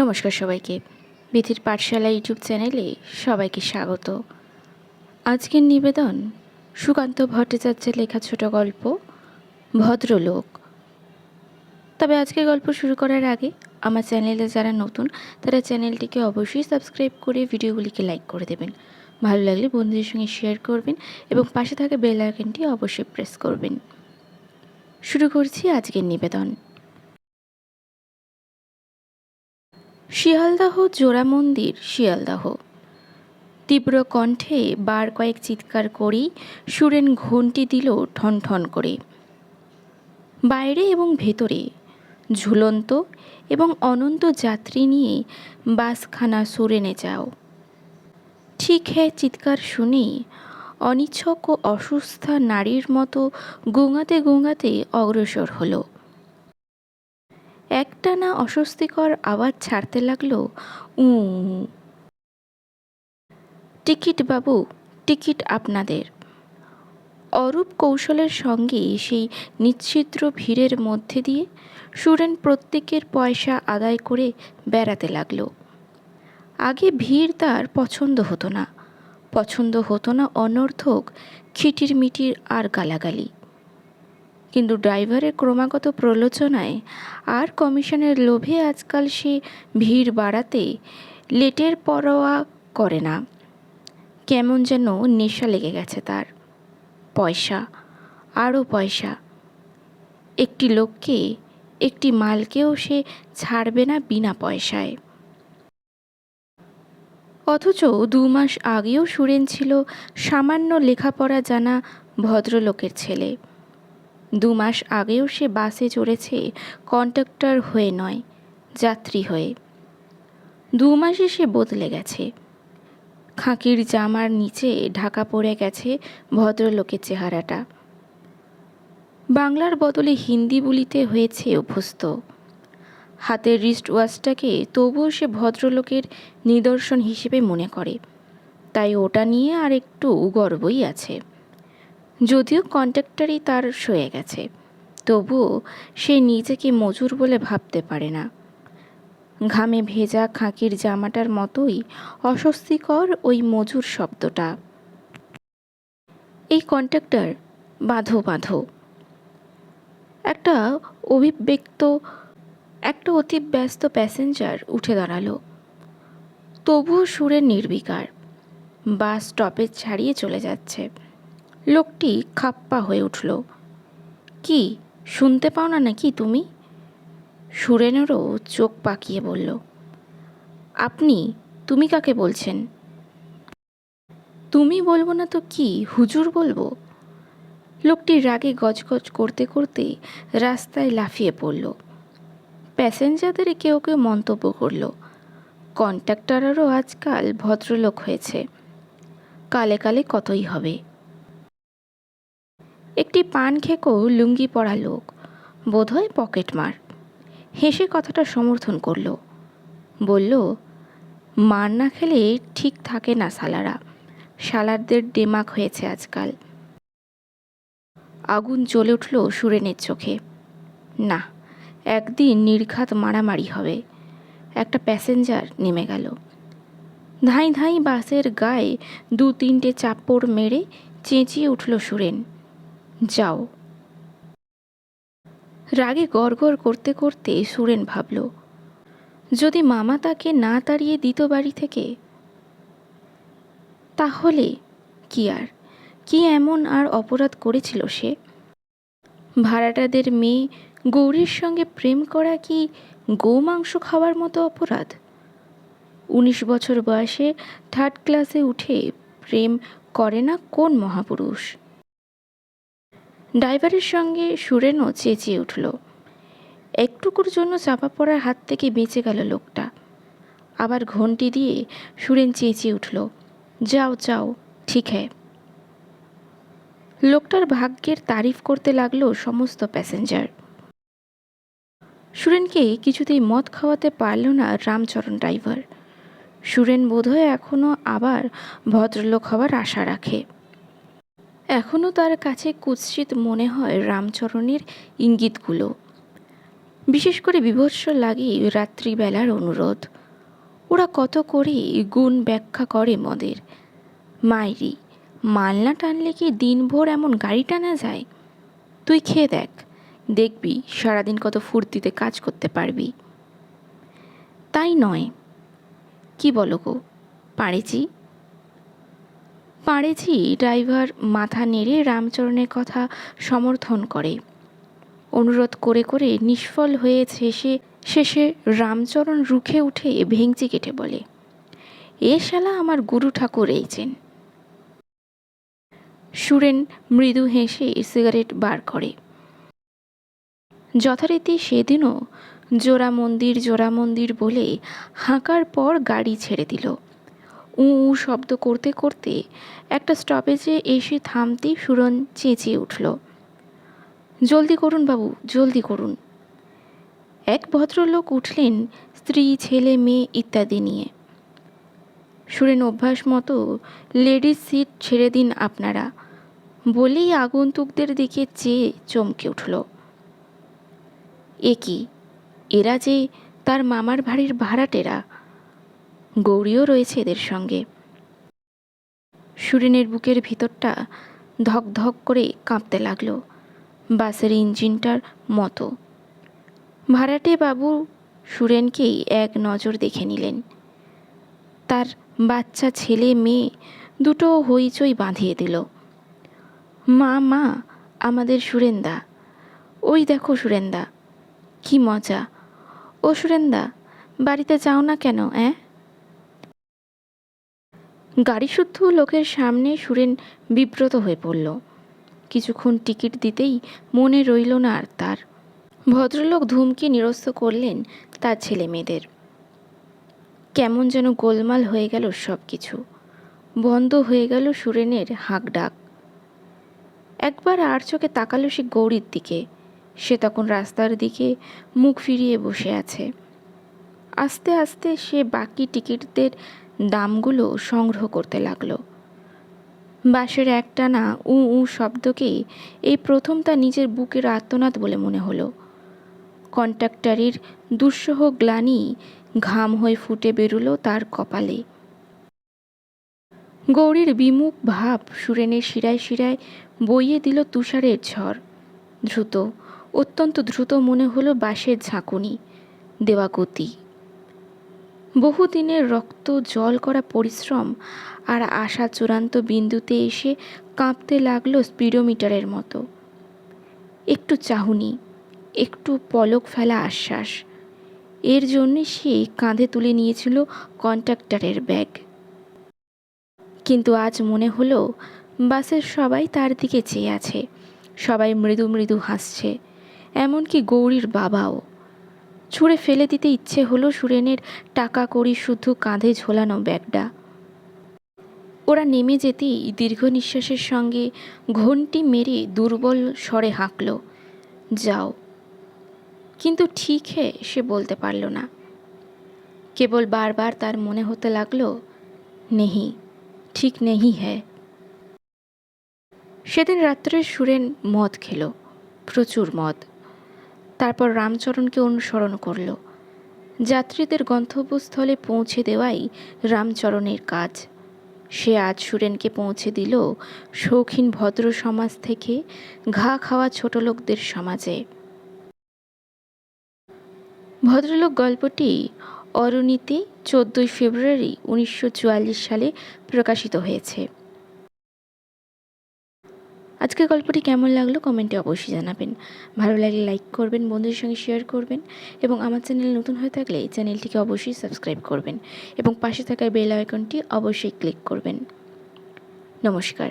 নমস্কার সবাইকে। বিথির পাঠশালা ইউটিউব চ্যানেলে সবাইকে স্বাগত। আজকের নিবেদন সুকান্ত ভট্টাচার্যের লেখা ছোট গল্প, ভদ্রলোক। তবে আজকের গল্প শুরু করার আগে আমার চ্যানেলে যারা নতুন, তারা চ্যানেলটিকে অবশ্যই সাবস্ক্রাইব করে ভিডিওগুলিকে লাইক করে দেবেন। ভালো লাগলে বন্ধুদের সঙ্গে শেয়ার করবেন এবং পাশে থাকা বেল আইকনটি অবশ্যই প্রেস করবেন। শুরু করছি আজকের নিবেদন। শিয়ালদাহ জোড়া মন্দির শিয়ালদাহ। তীব্র কণ্ঠে বার কয়েক চিৎকার করেই সুরেন ঘণ্টি দিল ঠন ঠন করে। বাইরে এবং ভেতরে, ঝুলন্ত এবং অনন্ত যাত্রী নিয়ে বাসখানা সুরেনে যাও। ঠিক হ্যাঁ চিৎকার শুনেই অনিচ্ছক ও অসুস্থা নারীর মতো গোঙাতে গোঙাতে অগ্রসর হলো। একটানা অস্বস্তিকর আওয়াজ ছাড়তে লাগল, উ টিকিট বাবু, টিকিট আপনাদের। অরূপ কৌশলের সঙ্গে সেই নিচ্ছিদ্র ভিড়ের মধ্যে দিয়ে সুরেন প্রত্যেকের পয়সা আদায় করে বেড়াতে লাগল। আগে ভিড় তার পছন্দ হতো না। পছন্দ হতো না অনর্থক খিটির মিটির আর গালাগালি। কিন্তু ড্রাইভারের ক্রমাগত প্রলোচনায় আর কমিশনের লোভে আজকাল সে ভিড় বাড়াতে লেটের পরোয়া করে না। কেমন যেন নেশা লেগে গেছে তার। পয়সা, আরও পয়সা। একটি লোককে, একটি মালকেও সে ছাড়বে না বিনা পয়সায়। অথচ দু মাস আগেও সুরেন ছিল সামান্য লেখাপড়া জানা ভদ্রলোকের ছেলে। দু মাস আগেও সে বাসে চড়েছে কন্ডাক্টর হয়ে নয়, যাত্রী হয়ে। দু মাসে সে বদলে গেছে। খাঁকির জামার নিচে ঢাকা পড়ে গেছে ভদ্রলোকের চেহারাটা। বাংলার বদলে হিন্দি বলিতে হয়েছে অভ্যস্ত। হাতের রিস্ট ওয়াচটাকে তবুও সে ভদ্রলোকের নিদর্শন হিসেবে মনে করে। তাই ওটা নিয়ে আর একটু গর্বই আছে। যদিও কন্ট্রাক্টরই তার সয়ে গেছে, তবুও সে নিজেকে মজুর বলে ভাবতে পারে না। ঘামে ভেজা খাঁকির জামাটার মতোই অস্বস্তিকর ওই মজুর শব্দটা। এই কন্ট্রাক্টর বাঁধো বাঁধো। একটা অভিব্যক্ত, একটা অতি ব্যস্ত প্যাসেঞ্জার উঠে দাঁড়াল। তবুও সুরের নির্বিকার, বাস স্টপেজ ছাড়িয়ে চলে যাচ্ছে। লোকটি খাপ্পা হয়ে উঠল। কি, শুনতে পাও না নাকি তুমি? সুরেনেরও চোখ পাকিয়ে বলল, আপনি, তুমি কাকে বলছেন? তুমি বলব না তো কি, হুজুর বলব? লোকটি রাগে গজগজ করতে করতে রাস্তায় লাফিয়ে পড়ল। প্যাসেঞ্জারদের কেউ কেউ মন্তব্য করল, কন্ট্রাক্টরেরও আজকাল ভদ্রলোক হয়েছে, কালে কালে কতই হবে? একটি পান খেকো লুঙ্গি পরা লোক। বোধহয় পকেটমার হেসে কথাটা সমর্থন করল। বলল, মার না খেলে ঠিক থাকে না সালারা। সালারদের ডেমাক হয়েছে আজকাল। আগুন জ্বলে উঠল সুরেনের চোখে। না, একদিন নির্ঘাত মারামারি হবে। একটা প্যাসেঞ্জার নেমে গেল। ধাই ধাই বাসের গায়ে দু তিনটে চাপড় মেরে চেঁচিয়ে উঠল সুরেন। যাও। রাগে গড়গড় করতে করতে সুরেন ভাবল, যদি মামা তাকে না তাড়িয়ে দিত বাড়ি থেকে, তাহলে কি আর? কি এমন আর অপরাধ করেছিল সে? ভাড়াটাদের মেয়ে গৌরীর সঙ্গে প্রেম করা কি গোমাংস খাওয়ার মতো অপরাধ? উনিশ বছর বয়সে থার্ড ক্লাসে উঠে প্রেম করে না কোন মহাপুরুষ? ড্রাইভারের সঙ্গে সুরেনও চেঁচিয়ে উঠল। একটুকুর জন্য চাপা পড়ার হাত থেকে বেঁচে গেল লোকটা। আবার ঘন্টি দিয়ে সুরেন চেঁচিয়ে উঠল, যাও যাও, ঠিক হ্যাঁ লোকটার ভাগ্যের তারিফ করতে লাগল সমস্ত প্যাসেঞ্জার। সুরেনকে কিছুতেই মদ খাওয়াতে পারল না রামচরণ ড্রাইভার। সুরেন বোধহয় এখনও আবার ভদ্রলোক হওয়ার আশা রাখে। এখনও তার কাছে কুৎসিত মনে হয় রামচরণের ইঙ্গিতগুলো। বিশেষ করে বিভৎস লাগে রাত্রিবেলার অনুরোধ। ওরা কত করে গুণ ব্যাখ্যা করে মদের। মাইরি, মালনা টানলে কি দিনভর এমন গাড়ি টানা যায়? তুই খেয়ে দেখ, দেখবি সারাদিন কত ফুর্তিতে কাজ করতে পারবি। তাই নয়। কি বলো গো, পারেছি? পারেছি। ড্রাইভার মাথা নেড়ে রামচরণের কথা সমর্থন করে। অনুরোধ করে করে নিষ্ফল হয়েছে শেষে শেষে রামচরণ রুখে উঠে ভেঙচি কেটে বলে, এ শালা আমার গুরু ঠাকুর এইছেন। সুরেন মৃদু হেসে সিগারেট বার করে। যথারীতি সেদিনও জোড়া মন্দির জোড়া মন্দির বলে হাঁকার পর গাড়ি ছেড়ে দিল। উ উ শব্দ করতে করতে একটা স্টপেজে এসে থামতেই সুরন চেঁচিয়ে উঠল। জলদি করুন বাবু, জলদি করুন। এক ভদ্রলোক উঠলেন স্ত্রী, ছেলে, মেয়ে ইত্যাদি নিয়ে। সুরেন, অভ্যাস মতো লেডিস সিট ছেড়ে দিন আপনারা। বলেই আগন্তুকদের দিকে চেয়ে চমকে উঠল। এ এরা যে তার মামার বাড়ির ভাড়াটেরা? গৌরীও রয়েছে এদের সঙ্গে। সুরেনের বুকের ভিতরটা ধক ধক করে কাঁপতে লাগল। বাসের ইঞ্জিনটার মতো। ভাড়াটে বাবু সুরেনকেই এক নজর দেখে নিলেন। তার বাচ্চা ছেলে মেয়ে দুটো হইচই বাঁধিয়ে দিল। মা মা, আমাদের সুরেন্দা। ওই দেখো সুরেন্দা, কি মজা। ও সুরেন্দা, বাড়িতে যাও না কেন, অ্যাঁ? গাড়ি শুদ্ধ লোকের সামনে সুরেন বিব্রত হয়ে পড়ল। কিছুক্ষণ টিকিট দিতেই মনে রইল না আর তার। ভদ্রলোক ধুমকে নিরস্ত করলেন তার ছেলে মেয়েদের। কেমন যেন গোলমাল হয়ে গেল সব কিছু বন্ধ হয়ে গেল সুরেনের হাঁক ডাক একবার আর চোখে তাকালো সে গৌরীর দিকে। সে তখন রাস্তার দিকে মুখ ফিরিয়ে বসে আছে। আস্তে আস্তে সে বাকি টিকিটদের দামগুলো সংগ্রহ করতে লাগল। বাঁশের একটানা উ উ শব্দকেই এই প্রথম তার নিজের বুকের আত্মনাদ বলে মনে হলো। কন্ট্রাক্টারির দুঃসহ গ্লানি ঘাম হয়ে ফুটে বেরুলো তার কপালে। গৌরীর বিমুখ ভাব সুরেনের শিরায় শিরায় বইয়ে দিল তুষারের ঝড়। দ্রুত, অত্যন্ত দ্রুত মনে হলো বাঁশের ঝাঁকুনি দেওয়া গতি বহুদিনের রক্ত জল করা পরিশ্রম আর আশা চূড়ান্ত বিন্দুতে এসে কাঁপতে লাগল স্পিডোমিটারের মতো। একটু চাহুনি, একটু পলক ফেলা আশ্বাস। এর জন্যে সে কাঁধে তুলে নিয়েছিল কন্ট্রাক্টরের ব্যাগ। কিন্তু আজ মনে হলো, বাসের সবাই তার দিকে চেয়ে আছে। সবাই মৃদু মৃদু হাসছে, এমনকি গৌরীর বাবাও। ছুঁড়ে ফেলে দিতে ইচ্ছে হলো সুরেনের টাকা কড়ি শুধু কাঁধে ঝোলানো ব্যাগটা। ওরা নেমে যেতেই দীর্ঘ নিঃশ্বাসের সঙ্গে ঘন্টি মেরে দুর্বল স্বরে হাঁকল, যাও। কিন্তু ঠিক হে, সে বলতে পারল না। কেবল বারবার তার মনে হতে লাগল, নেহি, ঠিক নেহি হ্যায় সেদিন রাত্রে সুরেন মদ খেল, প্রচুর মদ। তারপর রামচরণকে অনুসরণ করল। যাত্রীদের গন্তব্যস্থলে পৌঁছে দেওয়াই রামচরণের কাজ। সে আজ সুরেনকে পৌঁছে দিল শৌখিন ভদ্র সমাজ থেকে ঘা খাওয়া ছোট লোকদের সমাজে। ভদ্রলোক গল্পটি অরুণীতে চোদ্দোই ফেব্রুয়ারি উনিশশো চুয়াল্লিশ সালে প্রকাশিত হয়েছে। আজকের গল্পটি কেমন লাগল কমেন্টে অবশ্যই জানাবেন। ভালো লাগলে লাইক করবেন, বন্ধুদের সঙ্গে শেয়ার করবেন এবং আমার চ্যানেল নতুন হয়ে থাকলে এই চ্যানেলটিকে অবশ্যই সাবস্ক্রাইব করবেন এবং পাশে থাকা বেল আইকনটি অবশ্যই ক্লিক করবেন। নমস্কার।